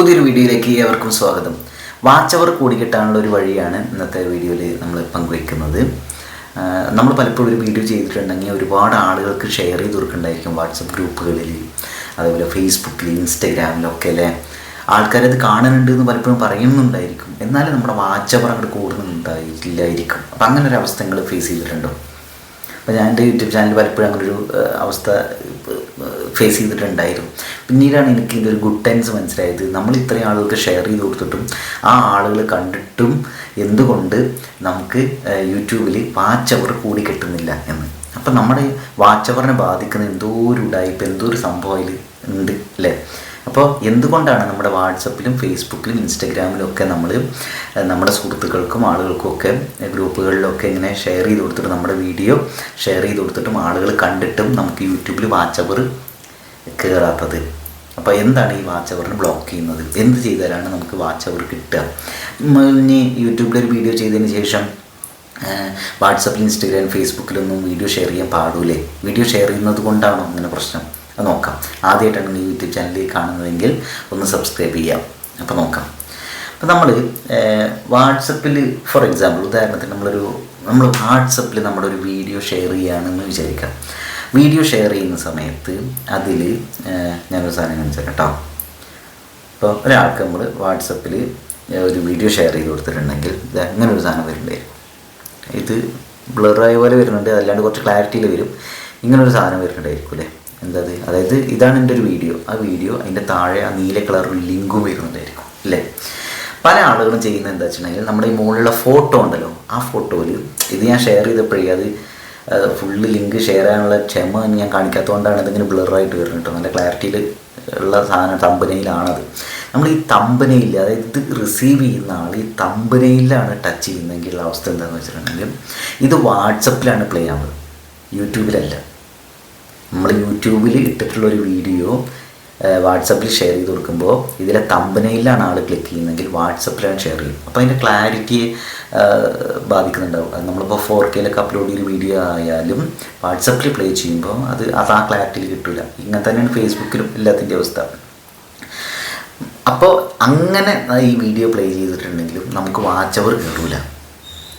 പുതിയൊരു വീഡിയോയിലേക്ക് ഏവർക്കും സ്വാഗതം. വാച്ച് അവർ ഒരു വഴിയാണ് ഇന്നത്തെ വീഡിയോയിൽ നമ്മൾ പങ്കുവയ്ക്കുന്നത് നമ്മൾ പലപ്പോഴും ഒരു വീഡിയോ ചെയ്തിട്ടുണ്ടെങ്കിൽ ഒരുപാട് ആളുകൾക്ക് ഷെയർ ചെയ്ത് കൊടുക്കുന്നുണ്ടായിരിക്കും വാട്സപ്പ് ഗ്രൂപ്പുകളിൽ അതേപോലെ ഫേസ്ബുക്കിൽ ഇൻസ്റ്റഗ്രാമിലൊക്കെ അല്ലേ ആൾക്കാരത് കാണുന്നുണ്ട് എന്ന് പലപ്പോഴും പറയുന്നുണ്ടായിരിക്കും. എന്നാലും നമ്മുടെ വാച്ച് അവർ അങ്ങോട്ട് കൂടുന്നുണ്ടായില്ലായിരിക്കും അപ്പം അങ്ങനെ ഒരു അവസ്ഥ നിങ്ങൾ ഫേസ് ചെയ്തിട്ടുണ്ടോ? അപ്പോൾ ഞാൻ എന്റെ യൂട്യൂബ് ചാനൽ പലപ്പോഴും അങ്ങനെ ഒരു അവസ്ഥ ഫേസ് ചെയ്തിട്ടുണ്ടായിരുന്നു. പിന്നീടാണ് എനിക്ക് ഇതൊരു ഗുഡ് ടൈംസ് മനസ്സിലായത്. നമ്മൾ ഇത്രയും ആളുകൾക്ക് ഷെയർ ചെയ്ത് കൊടുത്തിട്ടും ആ ആളുകൾ കണ്ടിട്ടും എന്തുകൊണ്ട് നമുക്ക് യൂട്യൂബിൽ വാച്ച് അവർ കൂടി കിട്ടുന്നില്ല എന്ന്. അപ്പം നമ്മുടെ വാച്ച് അവറിനെ ബാധിക്കുന്ന എന്തോ ഒരു ഉടായ്പ എന്തോ ഒരു സംഭവം അതിൽ ഉണ്ട് അല്ലേ അപ്പോൾ എന്തുകൊണ്ടാണ് നമ്മുടെ വാട്സപ്പിലും ഫേസ്ബുക്കിലും ഇൻസ്റ്റഗ്രാമിലും ഒക്കെ നമ്മൾ നമ്മുടെ സുഹൃത്തുക്കൾക്കും ആളുകൾക്കും ഒക്കെ ഗ്രൂപ്പുകളിലൊക്കെ ഇങ്ങനെ ഷെയർ ചെയ്ത് കൊടുത്തിട്ട് നമ്മുടെ വീഡിയോ ഷെയർ ചെയ്ത് കൊടുത്തിട്ടും ആളുകൾ കണ്ടിട്ടും നമുക്ക് യൂട്യൂബിൽ വാച്ചവർ കയറാത്തത്? അപ്പോൾ എന്താണ് ഈ വാച്ച് അവറിന് ബ്ലോക്ക് ചെയ്യുന്നത്? എന്ത് ചെയ്താലാണ് നമുക്ക് വാച്ച് അവർ കിട്ടുക? ഇനി യൂട്യൂബിലൊരു വീഡിയോ ചെയ്തതിന് ശേഷം വാട്സപ്പിൽ ഇൻസ്റ്റഗ്രാം ഫേസ്ബുക്കിലൊന്നും വീഡിയോ ഷെയർ ചെയ്യാൻ പാടൂലേ? വീഡിയോ ഷെയർ ചെയ്യുന്നത് കൊണ്ടാണോ അങ്ങനെ പ്രശ്നം? നോക്കാം. ആദ്യമായിട്ടാണ് ഈ യൂട്യൂബ് ചാനലിൽ കാണുന്നതെങ്കിൽ ഒന്ന് സബ്സ്ക്രൈബ് ചെയ്യാം അപ്പോൾ നോക്കാം. അപ്പോൾ നമ്മൾ വാട്സപ്പിൽ ഫോർ എക്സാമ്പിൾ ഉദാഹരണത്തിന് നമ്മളൊരു നമ്മൾ വാട്സപ്പിൽ നമ്മുടെ ഒരു വീഡിയോ ഷെയർ ചെയ്യുകയാണെന്ന് വിചാരിക്കാം. വീഡിയോ ഷെയർ ചെയ്യുന്ന സമയത്ത് അതിൽ ഞാനൊരു സാധനം കാണിച്ചു കേട്ടോ. ഇപ്പോൾ ഒരാൾക്ക് നമ്മൾ വാട്സപ്പിൽ ഒരു വീഡിയോ ഷെയർ ചെയ്ത് കൊടുത്തിട്ടുണ്ടെങ്കിൽ ഇത് അങ്ങനെ ഒരു സാധനം വരുന്നുണ്ടായിരിക്കും ഇത് ബ്ലറായ പോലെ വരുന്നുണ്ട്. അല്ലാണ്ട് കുറച്ച് ക്ലാരിറ്റിയിൽ വരും. ഇങ്ങനൊരു സാധനം വരുന്നുണ്ടായിരിക്കും അല്ലേ എന്താ അത് അതായത് ഇതാണ് എന്റെ ഒരു വീഡിയോ. ആ വീഡിയോ അതിന്റെ താഴെ ആ നീല കളർ ലിങ്കും വരുന്നുണ്ടായിരിക്കും അല്ലേ? പല ആളുകളും ചെയ്യുന്ന എന്താ വെച്ചിട്ടുണ്ടെങ്കിൽ നമ്മുടെ ഈ മുകളിലുള്ള ഫോട്ടോ ഉണ്ടല്ലോ ആ ഫോട്ടോയിൽ ഇത് ഞാൻ ഷെയർ ചെയ്തപ്പോഴേ അത് ഫുള്ള് ലിങ്ക് ഷെയർ ചെയ്യാനുള്ള ക്ഷമ ഞാൻ കാണിക്കാത്തതുകൊണ്ടാണ് ഇതിങ്ങനെ ബ്ലറായിട്ട് വരുന്നത് കേട്ടോ. നല്ല ക്ലാരിറ്റിയിൽ ഉള്ള സാധനം തമ്പനയിലാണത് നമ്മൾ ഈ തമ്പനയിൽ അതായത് ഇത് റിസീവ് ചെയ്യുന്ന ആൾ ഈ തമ്പനയിലാണ് ടച്ച് ചെയ്യുന്നതെങ്കിലുള്ള അവസ്ഥ എന്താണെന്ന് വെച്ചിട്ടുണ്ടെങ്കിൽ ഇത് വാട്സപ്പിലാണ് പ്ലേ ആവുന്നത്. യൂട്യൂബിലല്ല. നമ്മൾ യൂട്യൂബിൽ ഇട്ടിട്ടുള്ള ഒരു വീഡിയോ വാട്സപ്പിൽ ഷെയർ ചെയ്ത് കൊടുക്കുമ്പോൾ ഇതിലെ തമ്പനയിലാണ് ആൾ ക്ലിക്ക് ചെയ്യുന്നതെങ്കിൽ വാട്സപ്പിലാണ് ഷെയർ ചെയ്യും. അപ്പോൾ അതിന്റെ ക്ലാരിറ്റിയെ ബാധിക്കുന്നുണ്ടാവും. നമ്മളിപ്പോൾ ഫോർ കെയിലൊക്കെ അപ്ലോഡ് ചെയ്യുന്ന വീഡിയോ ആയാലും വാട്സപ്പിൽ പ്ലേ ചെയ്യുമ്പോൾ അത് അത് ആ ക്ലാരിറ്റിയിൽ കിട്ടില്ല ഇങ്ങനെ തന്നെയാണ് ഫേസ്ബുക്കിലും എല്ലാത്തിന്റെ അവസ്ഥ. അപ്പോൾ അങ്ങനെ ഈ വീഡിയോ പ്ലേ ചെയ്തിട്ടുണ്ടെങ്കിലും നമുക്ക് വാച്ച് അവർ കയറൂല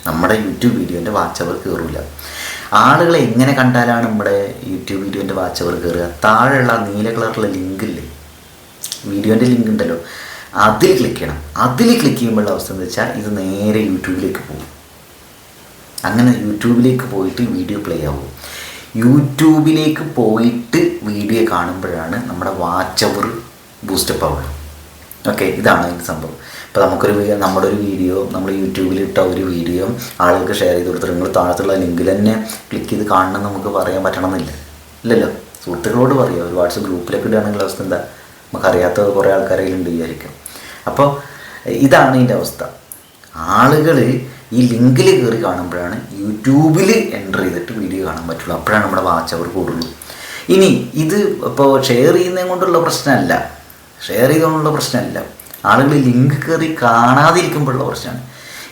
നമ്മുടെ യൂട്യൂബ് വീഡിയോന്റെ വാച്ച് അവർ കയറൂല ആളുകളെ എങ്ങനെ കണ്ടാലാണ് നമ്മുടെ യൂട്യൂബ് വീഡിയോന്റെ വാച്ച് അവർ കയറുക താഴെയുള്ള നീല കളറുള്ള ലിങ്ക് ഇല്ലേ? വീഡിയോന്റെ ലിങ്ക് ഉണ്ടല്ലോ. അതിൽ ക്ലിക്ക് ചെയ്യണം. അതിൽ ക്ലിക്ക് ചെയ്യുമ്പോഴുള്ള അവസ്ഥ എന്ന് വെച്ചാൽ ഇത് നേരെ യൂട്യൂബിലേക്ക് പോകും. അങ്ങനെ യൂട്യൂബിലേക്ക് പോയിട്ട് വീഡിയോ പ്ലേ ആവും. യൂട്യൂബിലേക്ക് പോയിട്ട് വീഡിയോ കാണുമ്പോഴാണ് നമ്മുടെ വാച്ച് അവർ ബൂസ്റ്റപ്പ് ആവുക. ഓക്കെ ഇതാണ് അതിന്റെ സംഭവം. ഇപ്പോൾ നമുക്കൊരു നമ്മുടെ ഒരു വീഡിയോ നമ്മൾ യൂട്യൂബിൽ ഇട്ട ഒരു വീഡിയോ ആളുകൾക്ക് ഷെയർ ചെയ്ത് കൊടുത്തിട്ട് നിങ്ങൾ താഴത്തുള്ള ലിങ്കിൽ തന്നെ ക്ലിക്ക് ചെയ്ത് കാണണം നമുക്ക് പറയാൻ പറ്റണമെന്നില്ല. ഇല്ലല്ലോ? സുഹൃത്തുക്കളോട് പറയുക ഒരു വാട്സപ്പ് ഗ്രൂപ്പിലൊക്കെ ഇടുകയാണെങ്കിൽ അവസ്ഥ എന്താ? നമുക്കറിയാത്ത കുറേ ആൾക്കാരെങ്കിലും വിചാരിക്കും. അപ്പോൾ ഇതാണ് ഇതിന്റെ അവസ്ഥ. ആളുകൾ ഈ ലിങ്കിൽ കയറി കാണുമ്പോഴാണ് യൂട്യൂബിൽ എന്റർ ചെയ്തിട്ട് വീഡിയോ കാണാൻ പറ്റുള്ളൂ. അപ്പോഴാണ് നമ്മുടെ വാച്ച് അവർ കൂടുള്ളൂ. ഇനി ഇത് ഇപ്പോൾ ഷെയർ ചെയ്യുന്നതും കൊണ്ടുള്ള പ്രശ്നമല്ല. ഷെയർ ചെയ്തുകൊണ്ടുള്ള പ്രശ്നമല്ല. ആളുകൾ ലിങ്ക് കയറി കാണാതിരിക്കുമ്പോഴുള്ള പ്രശ്നമാണ്.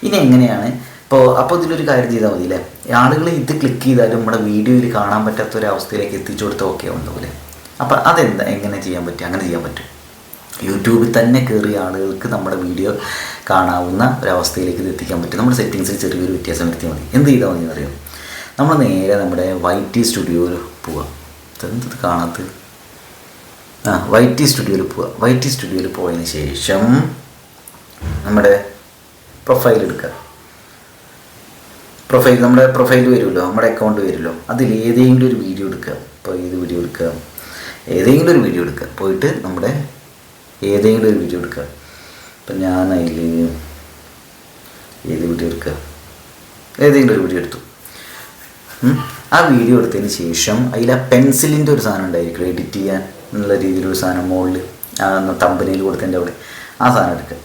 ഇനി എങ്ങനെയാണ്? ഇപ്പോൾ അപ്പോൾ ഇതിലൊരു കാര്യം ചെയ്താൽ മതി അല്ലേ ആളുകൾ ഇത് ക്ലിക്ക് ചെയ്താലും നമ്മുടെ വീഡിയോയിൽ കാണാൻ പറ്റാത്ത ഒരു അവസ്ഥയിലേക്ക് എത്തിച്ചു കൊടുത്താൽ ഓക്കെ ഉണ്ടാവില്ലേ അപ്പോൾ അതെന്താ? എങ്ങനെ ചെയ്യാൻ പറ്റും അങ്ങനെ ചെയ്യാൻ പറ്റും. യൂട്യൂബിൽ തന്നെ കയറിയ ആളുകൾക്ക് നമ്മുടെ വീഡിയോ കാണാവുന്ന ഒരവസ്ഥയിലേക്ക് ഇത് എത്തിക്കാൻ പറ്റും. നമ്മുടെ സെറ്റിങ്സിൽ ചെറിയൊരു വ്യത്യാസം വരുത്തിയാൽ മതി. എന്ത് ചെയ്താൽ മതി എന്നറിയാം നമ്മൾ നേരെ നമ്മുടെ വൈ ടി സ്റ്റുഡിയോയിൽ പോവാം. ഇതെന്തത് കാണാത്തത്? ആ വൈറ്റി സ്റ്റുഡിയോയിൽ പോവുക വൈറ്റി സ്റ്റുഡിയോയിൽ പോയതിന് ശേഷം നമ്മുടെ പ്രൊഫൈൽ എടുക്കുക പ്രൊഫൈൽ നമ്മുടെ പ്രൊഫൈൽ വരുമല്ലോ നമ്മുടെ അക്കൗണ്ട് വരുമല്ലോ അതിൽ ഏതെങ്കിലും ഒരു വീഡിയോ എടുക്കുക ഇപ്പോൾ ഏത് വീഡിയോ എടുക്കുക ഏതെങ്കിലും ഒരു വീഡിയോ എടുക്കുക പോയിട്ട് നമ്മുടെ ഏതെങ്കിലും ഒരു വീഡിയോ എടുക്കുക ഇപ്പം ഞാൻ അതിൽ ഏത് വീഡിയോ എടുക്കുക ഏതെങ്കിലും ഒരു വീഡിയോ എടുത്തു. ആ വീഡിയോ എടുത്തതിന് ശേഷം അതിൽ ആ പെൻസിലിന്റെ ഒരു സാധനം ഉണ്ടായിരിക്കും എഡിറ്റ് ചെയ്യാൻ. എന്നുള്ള രീതിയിലൊരു സാധനം മുകളിൽ തമ്പനിയിൽ കൊടുത്തതിന്റെ അവിടെ. ആ സാധനം എടുക്കുക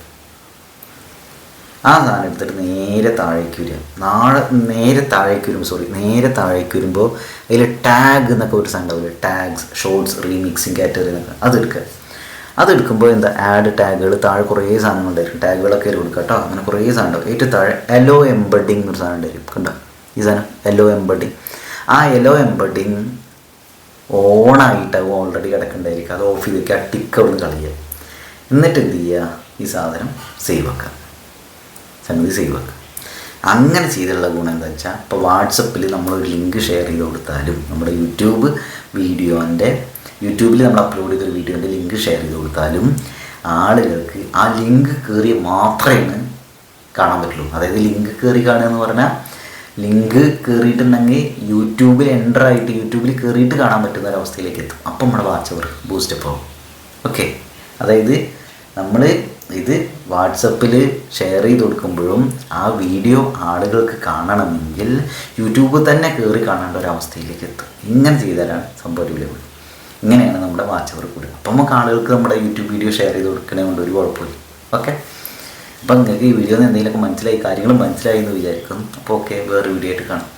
ആ സാധനം എടുത്തിട്ട് നേരെ താഴേക്ക് വരിക. നാളെ നേരെ താഴേക്ക് വരുമ്പോൾ സോറി നേരെ താഴേക്ക് വരുമ്പോൾ അതിൽ ടാഗ് എന്നൊക്കെ ഒരു ഉണ്ടാവില്ലേ ടാഗ്സ് ഷോർട്സ് റീമിക്സിങ് കാറ്റഗറി എന്നൊക്കെ. അതെടുക്കുക അതെടുക്കുമ്പോൾ എന്താ ആഡ് ടാഗുകൾ താഴെ കുറേ സാധനങ്ങൾ ഉണ്ടായിരിക്കും. ടാഗുകളൊക്കെ അതിൽ കൊടുക്കുക കേട്ടോ. അങ്ങനെ കുറേ സാധനം ഉണ്ടാവും. ഏറ്റവും താഴെ എല്ലോ എംബഡിങ് എന്നൊരു സാധനം ഉണ്ടായിരിക്കും. കണ്ടോ? ഈ സാധനം എല്ലോ എംബഡിങ് ആ എല്ലോ എംബഡിങ് ഓണായിട്ട് ഓൾറെഡി കിടക്കുന്നുണ്ടായിരിക്കും അത് ഓഫ് ചെയ്ത് വെക്കുക ടിക്ക് അവിടെ എന്നിട്ട് എന്ത് ചെയ്യുക? ഈ സാധനം സേവ് ആക്കുക. സംഗതി സേവ് ആക്കുക. അങ്ങനെ ചെയ്തിട്ടുള്ള ഗുണം എന്താ വെച്ചാൽ ഇപ്പോൾ വാട്സപ്പിൽ നമ്മളൊരു ലിങ്ക് ഷെയർ ചെയ്ത് കൊടുത്താലും നമ്മുടെ യൂട്യൂബ് വീഡിയോന്റെ യൂട്യൂബിൽ നമ്മൾ അപ്ലോഡ് ചെയ്തൊരു വീഡിയോന്റെ ലിങ്ക് ഷെയർ ചെയ്ത് കൊടുത്താലും ആളുകൾക്ക് ആ ലിങ്ക് കയറി മാത്രമേ കാണാൻ പറ്റുള്ളൂ. അതായത് ലിങ്ക് കയറി കാണുക എന്ന് പറഞ്ഞാൽ ലിങ്ക് കയറിയിട്ടുണ്ടെങ്കിൽ യൂട്യൂബിൽ എന്റർ ആയിട്ട് യൂട്യൂബിൽ കയറിയിട്ട് കാണാൻ പറ്റുന്ന ഒരവസ്ഥയിലേക്ക് എത്തും. അപ്പം നമ്മുടെ വാച്ച് അവർ ബൂസ്റ്റപ്പ് ആവും. ഓക്കെ അതായത് നമ്മൾ ഇത് വാട്സപ്പിൽ ഷെയർ ചെയ്ത് കൊടുക്കുമ്പോഴും ആ വീഡിയോ ആളുകൾക്ക് കാണണമെങ്കിൽ യൂട്യൂബ് തന്നെ കയറി കാണേണ്ട ഒരു അവസ്ഥയിലേക്ക് എത്തും. ഇങ്ങനെ ചെയ്താലാണ് സംഭവം അടിപൊളിയാവുക. ഇങ്ങനെയാണ് നമ്മുടെ വാച്ച് അവർ കൂടുക. അപ്പം നമുക്ക് ആളുകൾക്ക് നമ്മുടെ യൂട്യൂബ് വീഡിയോ ഷെയർ ചെയ്ത് കൊടുക്കണേ കൊണ്ട് ഒരു കുഴപ്പമില്ല. ഓക്കെ അപ്പം നിങ്ങൾക്ക് ഈ വീഡിയോയിൽ എന്തെങ്കിലുമൊക്കെ മനസ്സിലായി കാര്യങ്ങൾ മനസ്സിലായി എന്ന് വിചാരിക്കും അപ്പോൾ ഓക്കെ വേറെ വീഡിയോ ആയിട്ട് കാണാം.